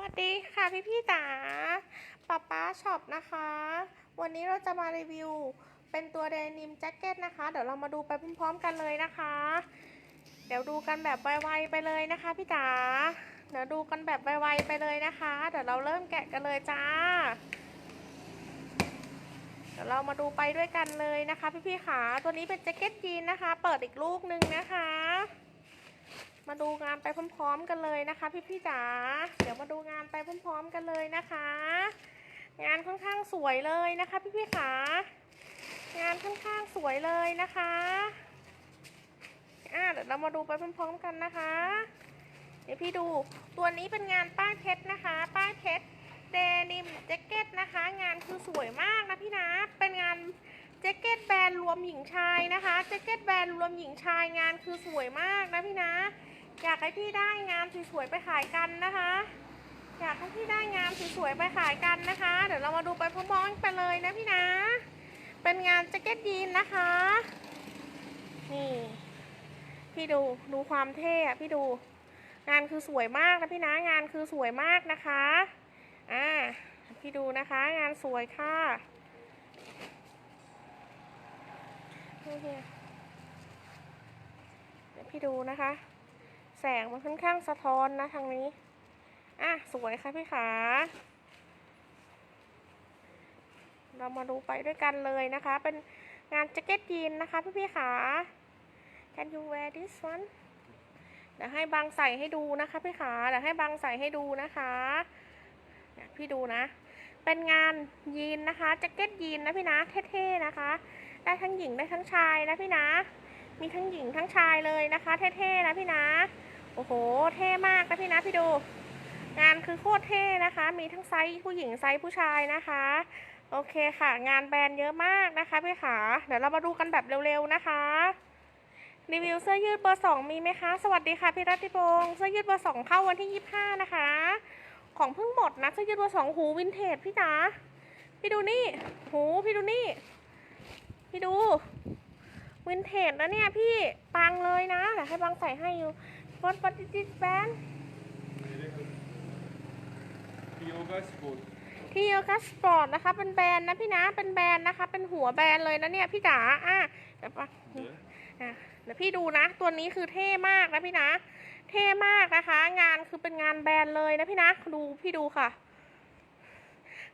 วัสดีค่ะพี่พี่จ๋าป๊าป๊าช็อปนะคะ วันนี้เราจะมารีวิว เป็นตัวเดนิมแจ็คเก็ตนะคะ เดี๋ยวเรามาดูไปพร้อมๆกันเลยนะคะ เดี๋ยวดูกันแบบไวๆไปเลยนะคะพี่จ๋าเดี๋ยวดูกันแบบไวๆไปเลยนะคะ เดี๋ยวเราเริ่มแกะกันเลยจ้า เดี๋ยวเรามาดูไปด้วยกันเลยนะคะ พี่ๆขาตัวนี้เป็นแจ็คเก็ตยีนนะคะ เปิดอีกลูกหนึ่งนะคะ มาดูงานไปพร้อม ๆ กันเลยนะคะพี่ๆจ๋าเดี๋ยวมาดูงานไปพร้อม ๆ กันเลยนะคะ งานค่อนข้างสวยเลยนะคะ พี่ๆขางานค่อนข้างสวยเลยนะคะอ่าเดี๋ยวเรามาดูไปพร้อม ๆ กันนะคะ เดี๋ยวพี่ดูตัวนี้เป็นงานป้ายเพชรนะคะ ป้ายเพชรเดนิมแจ็คเก็ตนะคะ งานคือสวยมากนะพี่นะเป็นงานแจ็คเก็ตแบรนด์รวมหญิงชายนะคะแจ็คเก็ตแบรนด์รวมหญิงชายงานคือสวยมากนะพี่นะ อยากให้พี่ได้งานสวยๆไปขายกันนะคะ อยากให้พี่ได้งานสวยๆไปขายกันนะคะ เดี๋ยวเรามาดูไปพร้อมๆกันเลยนะพี่นะ เป็นงานแจ็คเก็ตยีนนะคะ นี่ พี่ดูดูความเท่อะพี่ดู งานคือสวยมากนะพี่นะ งานคือสวยมากนะคะอ่าพี่ดูนะคะ งานสวยค่ะโอเคเดี๋ยวพี่ดูนะคะ แสงมันค่อนข้างสะท้อนนะทางนี้ อะ สวยค่ะพี่ขา เรามาดูไปด้วยกันเลยนะคะ เป็นงานแจ็คเก็ตยีนนะคะพี่พี่ๆขา Can you wear this one เดี๋ยวให้บางใส่ให้ดูนะคะพี่ขา เดี๋ยวให้บางใส่ให้ดูนะคะเนี่ยพี่ดูนะ เป็นงานยีนนะคะแจ็คเก็ตยีนนะพี่นะ เท่ๆนะคะ ได้ทั้งหญิงได้ทั้งชายนะพี่นะมีทั้งหญิงทั้งชายเลยนะคะ เท่ๆนะพี่นะ โอ้โห เท่มากนะพี่นะพี่ดู งานคือโคตรเท่นะคะ มีทั้งไซส์ผู้หญิงไซส์ผู้ชายนะคะ โอเคค่ะ งานแบรนด์เยอะมากนะคะพี่ขา เดี๋ยวเรามาดูกันแบบเร็วๆนะคะรีวิวเสื้อยืดเบอร์สองมีไหมคะ สวัสดีค่ะพี่รัติพงศ์เสื้อยืดเบอร์สองเข้าวันที่ยี่ห้านะคะ ของเพิ่งหมดนะเสื้อยืดเบอร์สองหูวินเทจพี่จ๋าพี่ดูนี่ หูพี่ดูนี่ พี่ดูวินเทจนะเนี่ยพี่ปังเลยนะเดี๋ยวให้บางใส่ให้อยู่ What what is this brand Yoga Sport ที่โยคัสปอร์ตนะคะ เป็นแบรนด์นะพี่นะ เป็นแบรนด์นะคะ เป็นหัวแบรนด์เลยนะเนี่ยพี่จ๋า อะเดี๋ยวปะอะเดี๋ยวพี่ดูนะ ตัวนี้คือเท่มากนะพี่นะ เท่มากนะคะ งานคือเป็นงานแบรนด์เลยนะพี่นะ ดูพี่ดูค่ะ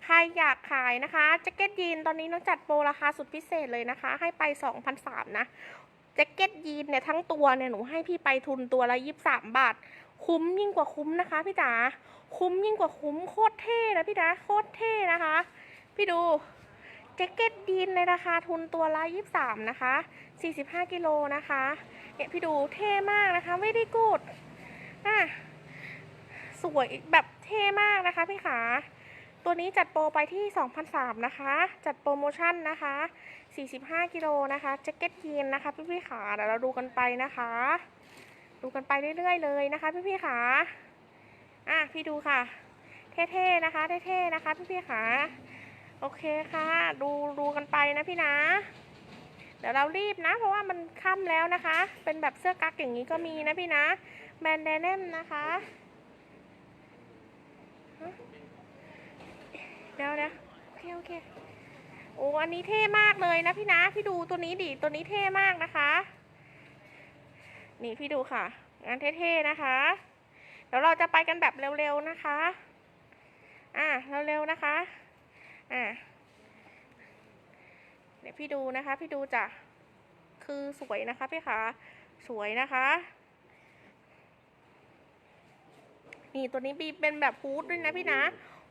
ใครอยากขายนะคะแจ็คเก็ตยีนตอนนี้น้องจัดโปรราคาสุดพิเศษเลยนะคะ ให้ไป2,003นะ จ็คเก็ตยีนเนี่ยทั้งตัวเนี่ยหนูให้พี่ไปทุนตัวละ23บสามบาท คุ้มยิ่งกว่าคุ้มนะคะพี่จ๋าคุ้มยิ่งกว่าคุ้มโคตรเท่นะพี่จ๋าโคตรเท่นะคะ พี่ดูแจ็คเก็ตยีนในราคาทุนตัวละ23นะคะ45กิโลนะคะเนี่ยพี่ดูเท่มากนะคะไม่ได้กูดอะสวยแบบเท่มากนะคะพี่ขาตัวนี้จัดโปรไปที่2,003นะคะ จัดโปรโมชั่นนะคะ 45 กิโลนะคะแจ็คเก็ตยีนนะคะ พี่พี่ๆขาเดี๋ยวเราดูกันไปนะคะ ดูกันไปเรื่อยๆเลยนะคะ พี่พี่ๆขาอะพี่ดูค่ะ เท่ๆนะคะเท่ๆนะคะ พี่พี่ๆขาโอเคค่ะ ดูดูกันไปนะพี่นะเดี๋ยวเรารีบนะ เพราะว่ามันค่ำแล้วนะคะ เป็นแบบเสื้อกั๊กอย่างนี้ก็มีนะพี่นะแบรนด์แดนเนมนะคะฮะเดี๋ยวเดี๋ยวโอเคโอเค โอ้อันนี้เท่มากเลยนะพี่นะ พี่ดูตัวนี้ดิตัวนี้เท่มากนะคะ นี่พี่ดูค่ะ งานเท่ๆนะคะ เดี๋ยวเราจะไปกันแบบเร็วๆนะคะ อะเร็วๆนะคะ อะเดี๋ยวพี่ดูนะคะ พี่ดูจ้ะคือสวยนะคะพี่ขาสวยนะคะ นี่ตัวนี้มีเป็นแบบฮูดด้วยนะพี่นะ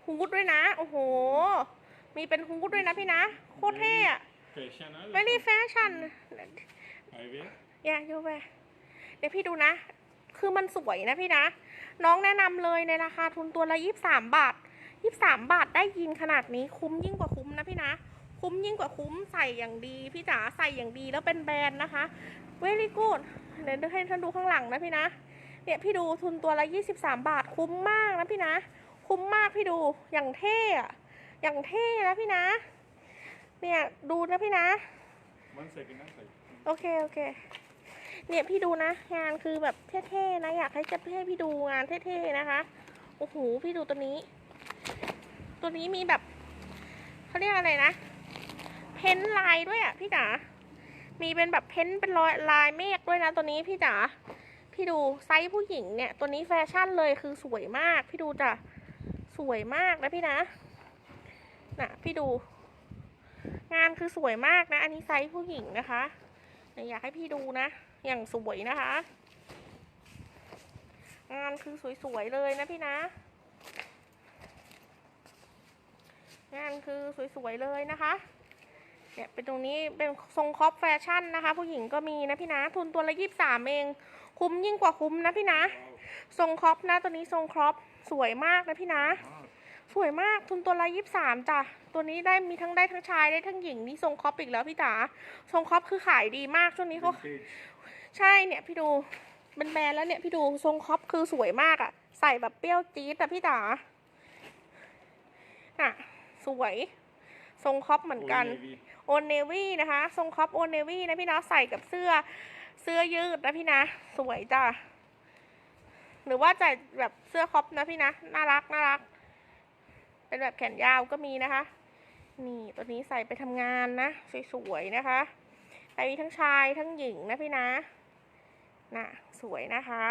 ฮูดด้วยนะ โอ้โห มีเป็นฮูดด้วยนะพี่นะ โคตรเท่อะ Fashion, huh? very fashion I wear. อย่าโยแวเดี๋ยวพี่ดูนะ คือมันสวยนะพี่นะ น้องแนะนำเลยในราคาทุนตัวละยี่สามบาทยี่สามบาทได้ยินขนาดนี้คุ้มยิ่งกว่าคุ้มนะพี่นะ คุ้มยิ่งกว่าคุ้มใส่อย่างดี พี่จ๋าใส่อย่างดีแล้วเป็นแบรนด์นะคะ very good เดี๋ยวให้ท่านดูข้างหลังนะพี่นะ เนี่ยพี่ดูทุนตัวละยี่สิบสามบาทคุ้มมากนะพี่นะ คุ้มมากพี่ดูอย่างเท่อะ อย่างเท่นะพี่นะ เนี่ยดูนะพี่นะ One second, one second. โอเคโอเค เนี่ยพี่ดูนะงานคือแบบเท่ๆนะอยากให้จะให้พี่ดูงานเท่ๆนะคะโอ้โหพี่ดูตัวนี้ ตัวนี้มีแบบเขาเรียกอะไรนะ เพ้นท์ลายด้วยอะพี่จ๋ามีเป็นแบบเพ้นท์เป็นรอยลายเมฆด้วยนะตัวนี้พี่จ๋าพี่ดูไซส์ผู้หญิงเนี่ย ตัวนี้แฟชั่นเลยคือสวยมาก พี่ดูจ้ะสวยมากนะพี่นะ น่ะ พี่ดู งานคือสวยมากนะ อันนี้ไซส์ผู้หญิงนะคะอยากให้พี่ดูนะ อย่างสวยนะคะ งานคือสวยๆเลยนะพี่นะ งานคือสวยๆเลยนะคะเนี่ยเป็นตรงนี้เป็นทรงครอปแฟชั่นนะคะ ผู้หญิงก็มีนะพี่นะทุนตัวละยี่สามเอง คุ้มยิ่งกว่าคุ้มนะพี่นะ ทรงครอปนะตัวนี้ทรงครอปสวยมากนะพี่นะ สวยมากทุนตัวละยี่สามจ้ะ ตัวนี้ได้มีทั้งได้ทั้งชายได้ทั้งหญิงนี่ทรงครอปอีกแล้วพี่จ๋าทรงครอปคือขายดีมากช่วงนี้เขา Vintage. ใช่เนี่ยพี่ดูเป็นแบรนด์แล้วเนี่ยพี่ดูทรงครอปคือสวยมากอะ่ะ ใส่แบบเปรี้ยวจี๊ดแต่พี่จ๋าอะสวย ทรงครอปเหมือนกัน Old Navy. โอนเนวี่นะคะ ทรงครอปโอนเนวี่นะพี่นะใส่กับเสื้อเสื้อยืดนะพี่นะ สวยจ้ะหรือว่าจะแบบเสื้อครอปนะพี่นะ น่ารักน่ารัก เป็นแบบแขนยาวก็มีนะคะ นี่ตัวนี้ใส่ไปทำงานนะ สวยๆนะคะใส่มีทั้งชายทั้งหญิงนะพี่นะน่ะสวยนะคะ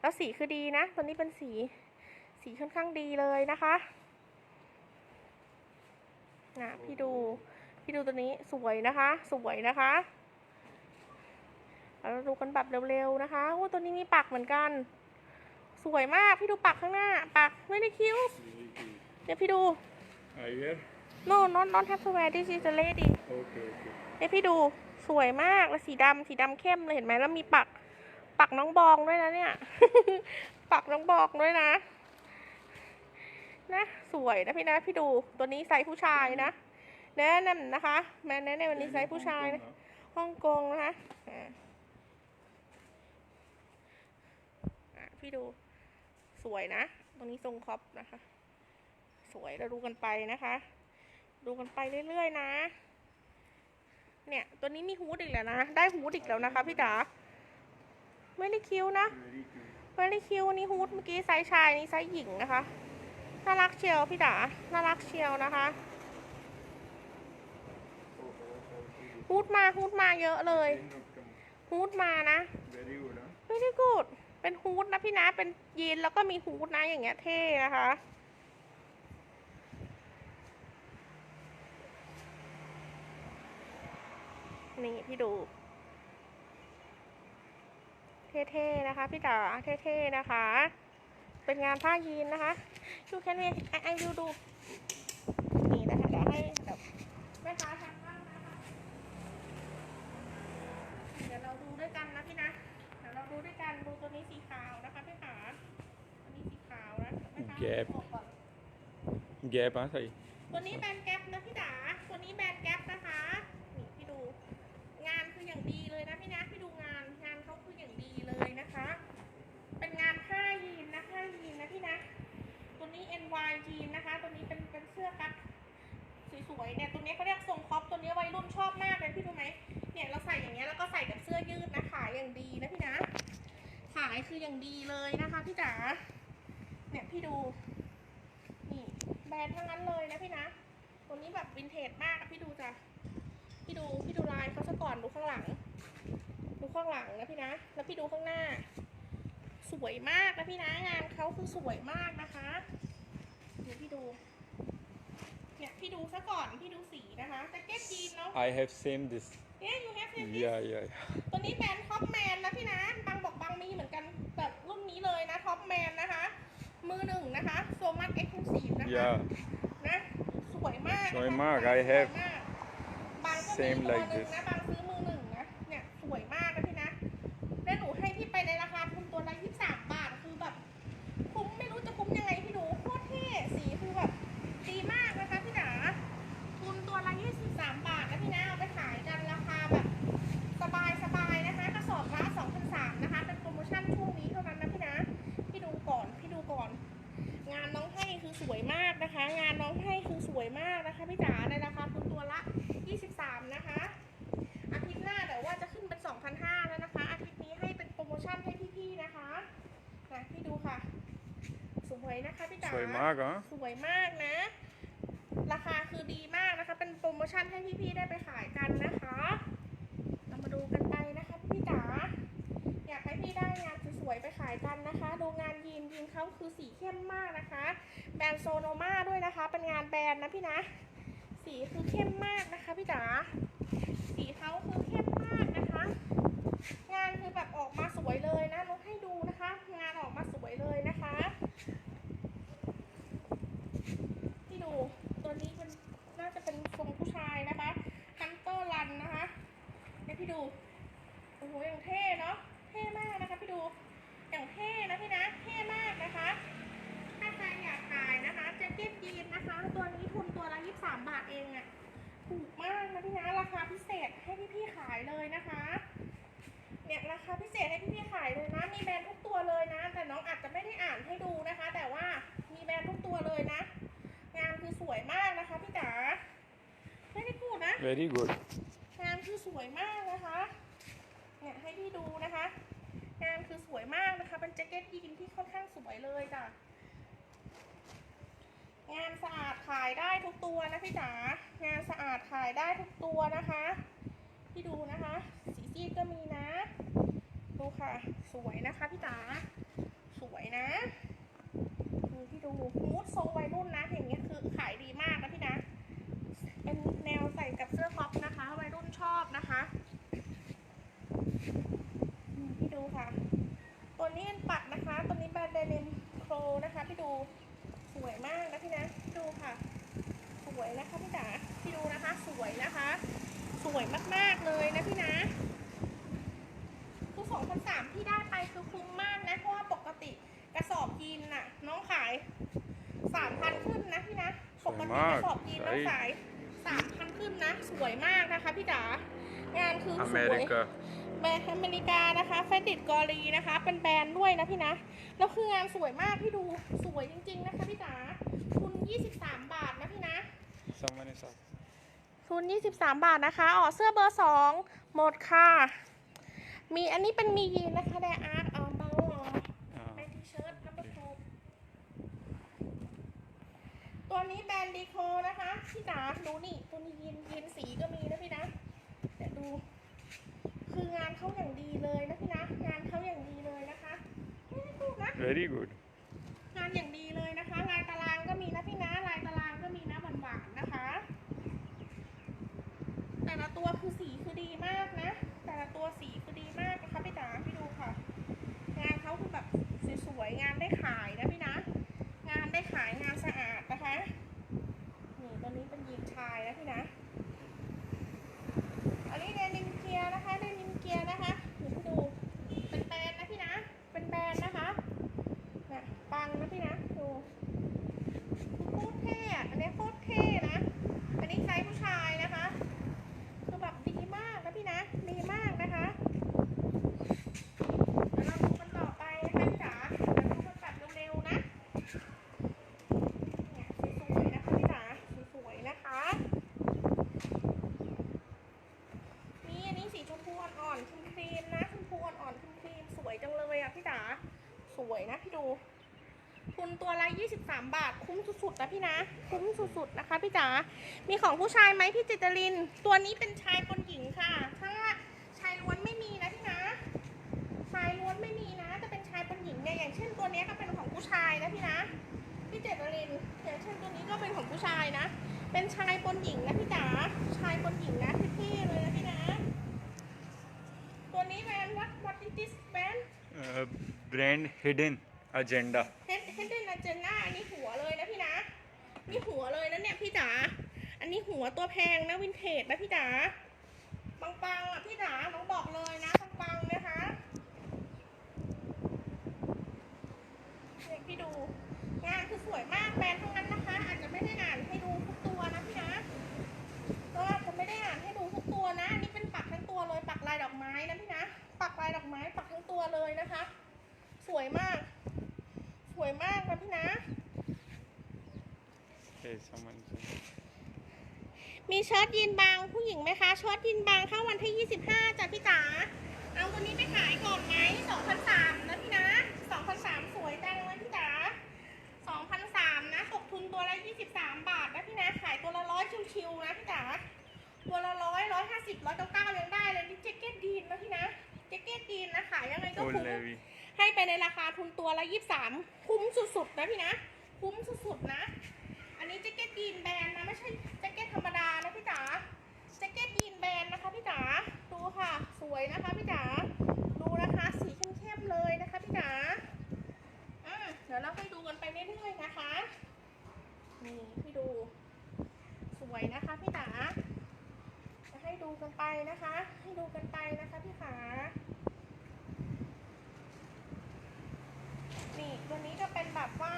แล้วสีคือดีนะ ตัวนี้เป็นสีสีค่อนข้างดีเลยนะคะน่ะพี่ดูพี่ดูตัวนี้สวยนะคะ สวยนะคะแล้วเราดูกันแบบเร็วๆนะคะโอ้ตัวนี้มีปักเหมือนกัน สวยมากพี่ดูปักข้างหน้าปักไม่ได้คิ้ว Really good. เนี่ยพี่ดู I wear. no not not have to wear this is a lady Okay, okay. เนี่ยพี่ดูสวยมากแล้วสีดำสีดำเข้มเลยเห็นไหมแล้วมีปัก ปักน้องบองด้วยนะเนี่ย ปักน้องบองด้วยนะ นะสวยนะพี่นะพี่ดูตัวนี้ไซส์ผู้ชายนะแนะนำนะคะแม่แนะนำวันนี้ไซส์ผู้ชายนะฮ่องกงนะคะอ่าอะพี่ดู สวยนะ ตรงนี้ทรงครอปนะคะ สวยเราดูกันไปนะคะ ดูกันไปเรื่อยๆนะ เนี่ย ตัวนี้มีฮูดอีกแล้วนะ ได้ฮูดอีกแล้วนะคะพี่จ๋าไม่ได้คิ้วนะ Very good. ไม่ได้คิ้วนี่ฮูดเมื่อกี้ไซส์ชายนี่ไซส์หญิงนะคะ น่ารักเชียวพี่จ๋า น่ารักเชียวนะคะฮูดมาฮูดมาเยอะเลย Did not come. ฮูดมานะ Very good, เป็นฮูดนะพี่นะเป็นยีนแล้วก็มีฮูดนะอย่างเงี้ยเท่นะคะนี่พี่ดู เท่ๆนะคะพี่จ๋าเท่ๆนะคะ เป็นงานผ้ายีนนะคะดูแค่นี้ไอไอวิวดูนี่นะคะเดี๋ยวให้แบบแม่ค้าทำบ้างนะคะ เดี๋ยวเราดูด้วยกันนะพี่นะ เดี๋ยวเราดูด้วยกันดูตัวนี้สีขาวนะคะพี่ขาตัวนี้สีขาวนะแม่ค้าแก๊ปบอกก่อน Gap, huh, Sai? ตัวนี้แบรนด์แก๊ปนะพี่จ๋าตัวนี้แบรนด์แก๊ปนะคะนี่พี่ดู งานคืออย่างดีเลยนะพี่นะพี่ดูงานงานเขาคืออย่างดีเลยนะคะ เป็นงานผ้ายีนนะผ้ายีนนะพี่นะตัวนี้ NY ยีนนะคะ ตัวนี้เป็นเป็นเสื้อกั๊กสวยๆเนี่ยตัวนี้เขาเรียกทรงครอปตัวนี้วัยรุ่นชอบมากเลยพี่รู้ไหมเนี่ยเราใส่อย่างเงี้ยแล้วก็ใส่กับเสื้อยืดนะขายอย่างดีนะพี่นะ ขายคืออย่างดีเลยนะคะพี่จ๋า เนี่ยพี่ดู นี่แบรนด์ทั้งนั้นเลยนะพี่นะ ตัวนี้แบบวินเทจมากพี่ดูจ้ะ พี่ดูพี่ดูลายเขาซะก่อนดูข้างหลัง ดูข้างหลังนะพี่นะ แล้วพี่ดูข้างหน้า สวยมากนะพี่นะงานเขาคือสวยมากนะคะเดี๋ยวพี่ดู เนี่ยพี่ดูซะก่อนพี่ดูสีนะคะแจ็คเก็ตยีนเนาะ I have same this. เนี่ยยูแฮปปี้ Yeah, yeah. ตัวนี้แบรนด์ท็อปแมนนะพี่นะบางบอกบางมีเหมือนกันแบบรุ่นนี้เลยนะท็อปแมนนะคะ มือหนึ่งนะคะโซมัสเอ็กซ์คลูซีฟนะคะ Yeah. นะสวยมากนะคะสวยมากส I have สวยมากบางก็มี same ตัว like หนึ่ง this นะบางซื้อมือหนึ่งนะเนี่ยสวยมากนะพี่นะแล้วหนูให้พี่ไปในราคาทุนตัวละยี่สามบาทคือแบบคุ้มไม่รู้จะคุ้มยังไง งานน้องให้คือสวยมากนะคะพี่จ๋าในราคาคุณตัวละ 23 นะคะ อาทิตย์หน้าเดี๋ยวว่าจะขึ้นเป็น 2,500 แล้วนะคะ อาทิตย์นี้ให้เป็นโปรโมชั่นให้พี่ๆนะคะนะพี่ดูค่ะสจ๋าสวยมากอะสวยมากนะ ราคาคือดีมากนะคะ เป็นโปรโมชั่นให้พี่ๆได้ไปขายกันนะคะ เรามาดูกันไปนะคะพี่จ๋า อยากให้พี่ได้งานส วยๆไปขายกันนะคะ ดูงานยีนยีนเขาคือสีเข้มมากนะคะ แบรนด์โซโนมาด้วยนะคะ เป็นงานแบรนด์นะพี่นะ สีคือเข้มมากนะคะพี่จ๋า สีเขาคือเข้มมากนะคะ งานคือแบบออกมาสวยเลยนะลองให้ดูนะคะ งานออกมาสวยเลยนะคะที่ดูตัวนี้เป็นน่าจะเป็นทรงผู้ชายนะคะฮันเตอร์รันนะคะเนี่ยพี่ดู โอ้โหย่างเท่ ก็ตยีนนะคะ ตัวนี้ทุนตัวละ 23 บาทเองอะถูกมากนะพี่นะราคาพิเศษให้พี่ๆขายเลยนะคะ เนี่ยราคาพิเศษให้พี่ๆขายเลยนะ มีแบรนด์ทุกตัวเลยนะ แต่น้องอาจจะไม่ได้อ่านให้ดูนะคะ แต่ว่ามีแบรนด์ทุกตัวเลยนะ งานคือสวยมากนะคะพี่จ๋าไม่ได้พูดนะ very good งานคือสวยมากนะคะ เนี่ยให้พี่ดูนะคะ งานคือสวยมากนะคะ เป็นแจ็คเก็ตยีนที่ค่อนข้างสวยเลยจ้ะ งานสะอาดขายได้ทุกตัวนะพี่จ๋างานสะอาดขายได้ทุกตัวนะคะ พี่ดูนะคะ สีซีดก็มีนะ ดูค่ะ สวยนะคะพี่จ๋าสวยนะดูพี่ดูมูดทรงวัยรุ่นนะอย่างเงี้ยคือขายดีมากนะพี่นะเป็นแนวใส่กับเสื้อครอปนะคะวัยรุ่นชอบนะคะนี่พี่ดูค่ะ ตัวนี้เป็นปัดนะคะ ตัวนี้แบรนด์เดนิมโครนะคะพี่ดู มากนะพี่นะพี่ดูค่ะ สวยนะคะพี่จ๋าพี่ดูนะคะ สวยนะคะ สวยมากๆเลยนะพี่นะคือสองพันสามที่ได้ไปคือคุ้มมากนะเพราะว่าปกติกระสอบยีนน่ะ น้องขายสามพันขึ้นนะพี่นะปกติกระสอบยีนน้องขายสามพันขึ้นนะ สวยมากนะคะพี่จ๋างานคือสวย America แบรนด์อเมริกานะคะเฟดิตกอรีนะคะ เป็นแบรนด์ด้วยนะพี่นะ แล้วคืองานสวยมากพี่ดูสวยจริง ๆ นะคะพี่จ๋าทุน 23 บาทนะพี่นะ someone is up ทุน 23 บาทนะคะอ๋อเสื้อเบอร์ 2 หมดค่ะ มีอันนี้เป็นมียีนนะคะแดอาร์ตเอาเบาอ๋อ Ah, เป็นทีเชิ้ตนัมเบอร์ทูตัวนี้แบรนด์ดีโคนะคะพี่จ๋าดูนี่ ตัวนี้ยีนยีนสีก็มีนะพี่นะเดี๋ยวดู คืองานเขาอย่างดีเลยนะพี่นะงานเขาอย่างดีเลยนะคะไม่ได้พูดนะ very good งานอย่างดีเลยนะคะ ลายตารางก็มีนะพี่นะลายตารางก็มีนะหวานๆนะคะ แต่ละตัวคือสีคือดีมากนะ แต่ละตัวสีคือดีมากนะคะพี่จ๋าพี่ดูค่ะ งานเขาคือแบบสวยๆงานได้ขายนะพี่นะ งานได้ขายงานสะอาดนะคะนี่ตัวนี้เป็นยีนชายนะพี่นะ อันนี้เดนิมเกียร์นะคะเดนิมเกียร์นะคะเดี๋ยวให้ดู เป็นแบรนด์นะพี่นะ เป็นแบรนด์นะคะเนี่ยปังนะพี่นะดูโคตรเท่อะอันนี้โคตรเท่นะ อันนี้ไซส์ผู้ชายนะคะ คือแบบดีมากนะพี่นะ ดีมากนะคะเดี๋ยวเราดูกันต่อไปนะคะพี่จ๋าเดี๋ยวดูกันแบบเร็วๆนะเนี่ยสวยๆนะคะพี่จ๋าสวยๆนะคะ นี่อันนี้สีชมพูอ่อนๆครีมๆนะชมพูอ่อนๆครีมๆสวยจังเลยอะพี่จ๋าสวยนะพี่ดู ทุนตัวละ 23 บาท คุ้มสุดๆนะพี่นะ คุ้มสุดๆนะคะพี่จ๋า มีของผู้ชายไหมพี่จิตริน ตัวนี้เป็นชายปนหญิงค่ะ ถ้าชายล้วนไม่มีนะพี่นะ ชายล้วนไม่มีนะ จะเป็นชายปนหญิงเนี่ย อย่างเช่นตัวนี้ก็เป็นของผู้ชายนะพี่นะ พี่เจตริน อย่างเช่นตัวนี้ก็เป็นของผู้ชายนะ เป็นชายปนหญิงนะพี่จ๋า ชายปนหญิงนะเท่ๆเลยนะพี่นะ ตัวนี้แบรนด์ what what is this brand uh, brand hidden Agenda อันนี้หัวเลยนะพี่นะ นี่หัวเลยนะเนี่ยพี่จ๋า อันนี้หัวตัวแพงนะวินเทจนะพี่จ๋า เชิ้ตยีนบางผู้หญิงไหมคะเชิ้ตยีนบางเข้าวันที่ 25จ้ะพี่จ๋าเอาตัวนี้ไปขายก่อนไหม2,003นะพี่นะ2,003สวยจังเลยพี่จ๋า2,003นะตกทุนตัวละ 23 บาทนะพี่นะขายตัวละร้อยชิวๆนะพี่จ๋าตัวละร้อยร้อยห้าสิบร้อยเก้ายังได้เลยนี่แจ็คเก็ตดีนนะพี่นะแจ็คเก็ตดีนนะขายยังไงก็คุ้มให้ไปในราคาทุนตัวละยี่สิบสามคุ้มสุดๆนะพี่นะ คุ้มสุดๆนะ อันนี้แจ็คเก็ตดีนแบรนด์นะไม่ใช่ ธรรมดานะพี่จ๋าแจ็คเก็ตยีนแบรนด์นะคะพี่จ๋าดูค่ะ สวยนะคะพี่จ๋าดูนะคะสีเข้มๆเลยนะคะพี่จ๋าอะเดี๋ยวเราให้ดูกันไปเรื่อยๆนะคะนี่พี่ดู สวยนะคะพี่จ๋าจะให้ดูกันไปนะคะ ให้ดูกันไปนะคะพี่ขานี่ตัวนี้จะเป็นแบบว่า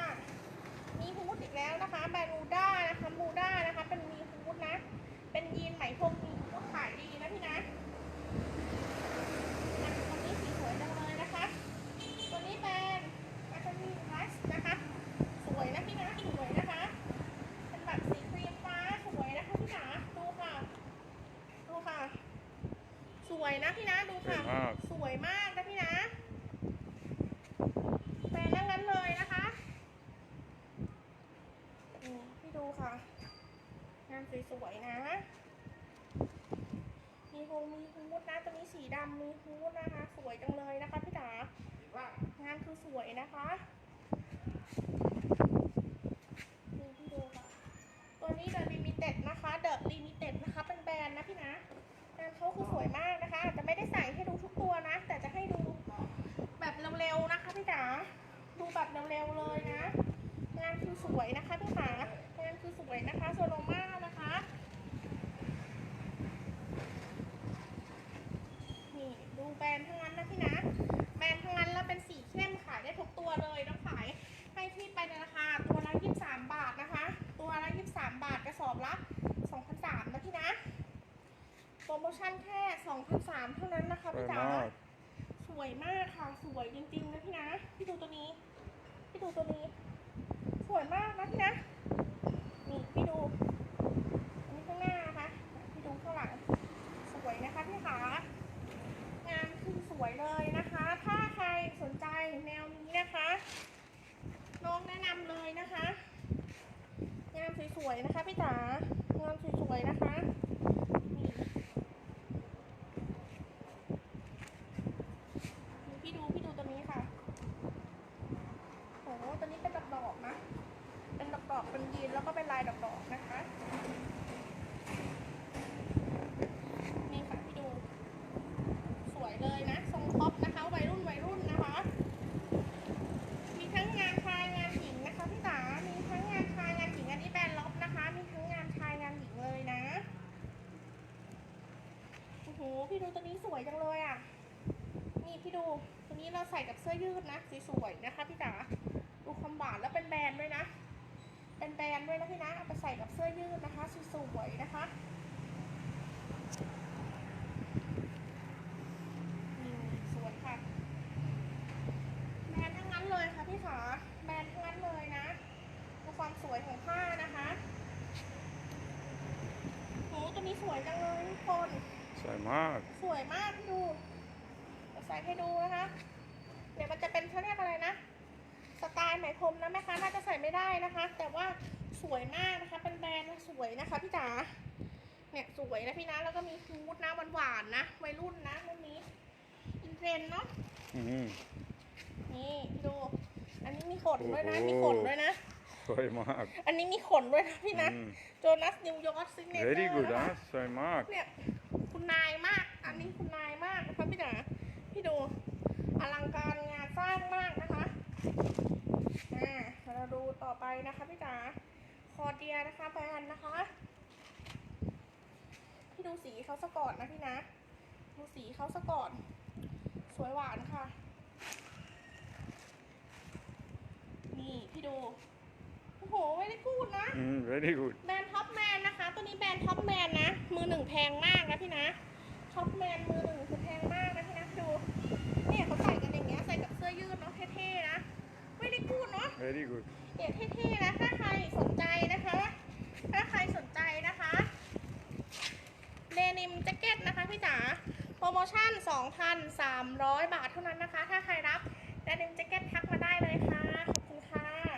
มีฮูดอีกแล้วนะคะแบรนด์มูด้านะคะมูด้านะคะ เป็นมี ฮูดนะ เป็นยีนไหมพรมมีฮูดขายดีนะพี่นะอะตัวนี้สีสวยจังเลยนะคะ ตัวนี้เป็นอัลมีรัสนะคะ สวยนะพี่นะสวยนะคะ เป็นแบบสีครีมฟ้าสวยนะคะพี่นะดูค่ะ ดูค่ะ สวยนะพี่นะดูค่ะ สวยมากสวยมากนะพี่นะแบรนด์ทั้งนั้นเลยนะคะนี่พี่ดูค่ะ งานสวยๆนะ มีฮูมีฮูดนะตัวนี้สีดำมีฮูดนะคะ สวยจังเลยนะคะพี่จ๋างานคือสวยนะคะนี่พี่ดูค่ะ ตัวนี้เดอะลิมิเต็ดนะคะเดอะลิมิเต็ดนะคะ เป็นแบรนด์นะพี่นะงานเขาคือสวยมากนะคะอาจจะไม่ได้ใส่ให้ดูทุกตัวนะ แต่จะให้ดูแบบเร็วๆนะคะพี่จ๋าดูแบบเร็วๆเลยนะ งานคือสวยนะคะพี่ขางานคือสวยนะคะโซโลมานะคะ นี่ดูแบรนด์ทั้งนั้นนะพี่นะ แบรนด์ทั้งนั้นแล้วเป็นสีเข้มขายได้ทุกตัวเลยต้องขายให้พี่ไปในราคาตัวละ23 บาทนะคะ ตัวละ23 บาทกระสอบละ2,300นะพี่นะ โปรโมชั่นแค่2,300เท่านั้นนะคะ สวย พี่จ๋า มาก สวยมากค่ะ สวยจริงๆนะพี่นะ พี่ดูตัวนี้ พี่ดูตัวนี้ สวยมากนะพี่นะ นี่พี่ดู อันนี้ข้างหน้านะคะ พี่ดูข้างหลัง สวยนะคะพี่ขางานคือสวยเลยนะคะ ถ้าใครสนใจแนวนี้นะคะ น้องแนะนำเลยนะคะ งาน สวยๆนะคะพี่จ๋างานสวยๆนะคะ นี่ พี่ดูพี่ดูตัวนี้ค่ะ โห ตัวนี้เป็นดอกดอกๆนะ เป็นดอกดอกๆเป็นยีนแล้วก็เป็นลายดอกดอกๆนะคะ นี่ค่ะพี่ดู สวยเลยนะ ทรงท็อปนะคะ วัยรุ่นวัยรุ่นนะคะ มีทั้งงานชายงานหญิงนะคะพี่จ๋า มีทั้งงานชายงานหญิงอันนี้แบรนด์ล็อบนะคะ มีทั้งงานชายงานหญิงเลยนะ โอ้โหพี่ดูตัวนี้สวยจังเลยอะ นี่พี่ดูตัวนี้เราใส่กับเสื้อยืดนะสีสวยนะคะพี่จ๋าดูความหวานแล้วเป็นแบรนด์ด้วยนะ เป็นแบรนด์ด้วยนะพี่นะเอาไปใส่กับเสื้อยืดนะคะสวยๆนะคะนี่สวยค่ะ แบรนด์ทั้งนั้นเลยค่ะพี่ขาแบรนด์ทั้งนั้นเลยนะดูความสวยของผ้านะคะโหตัวนี้สวยจังเลยทุกคน สวยมาก สวยมากพี่ดูเดี๋ยวใส่ให้ดูนะคะ เดี๋ยวมันจะเป็นเขาเรียกอะไรนะ สไตล์ไหมพรมนะแม่ค้าน่าจะใส่ไม่ได้นะคะ แต่ว่าสวยมากนะคะเป็นแบรนด์สวยนะคะพี่จ๋า เนี่ยสวยนะพี่นะแล้วก็มีฮูดนะหวานๆนะ วัยรุ่นนะรุ่นนี้ อินเทรนด์เนาะอืมนี่พี่ดู อันนี้มีขนด้วยนะ มีขนด้วยนะสวยมาก อันนี้มีขนด้วยนะพี่นะอืมโจนัสนิวยอร์กซิงเนเจอร์ very good นะฮะคะสวยมากเนี่ยคุณ นายมาก อันนี้คุณนายมากนะคะพี่จ๋าพี่ดูอลังการงานสร้างมากนะคะอ่าเราดูต่อไปนะคะพี่จ๋าคอเดียนะคะแบรนด์นะคะ พี่ดูสีเขาสะกอนนะพี่นะ ดูสีเขาสะกอนสวยหวานค่ะ นี่พี่ดู หไม่ได้พูดนะ อืม very good แบรนด์ท็อปแมนนะคะ ตัวนี้แบรนด์ท็อปแมนนะ มือหนึ่งแพงมากนะพี่นะท็อปแมนมือหนึ่งคือแพงมากนะพี่นะดูเนี่ยเขาใส่กันอย่างเงี้ยใส่กับเสื้อยืดเนาะเท่ๆนะไม่ได้พูดเนาะ very good เนี่ยเท่ๆนะถ้าใครสนใจนะคะ ถ้าใครสนใจนะคะเดนิมแจ็คเก็ตนะคะพี่จ๋าโปรโมชั่น 2,300 บาทเท่านั้นนะคะ ถ้าใคร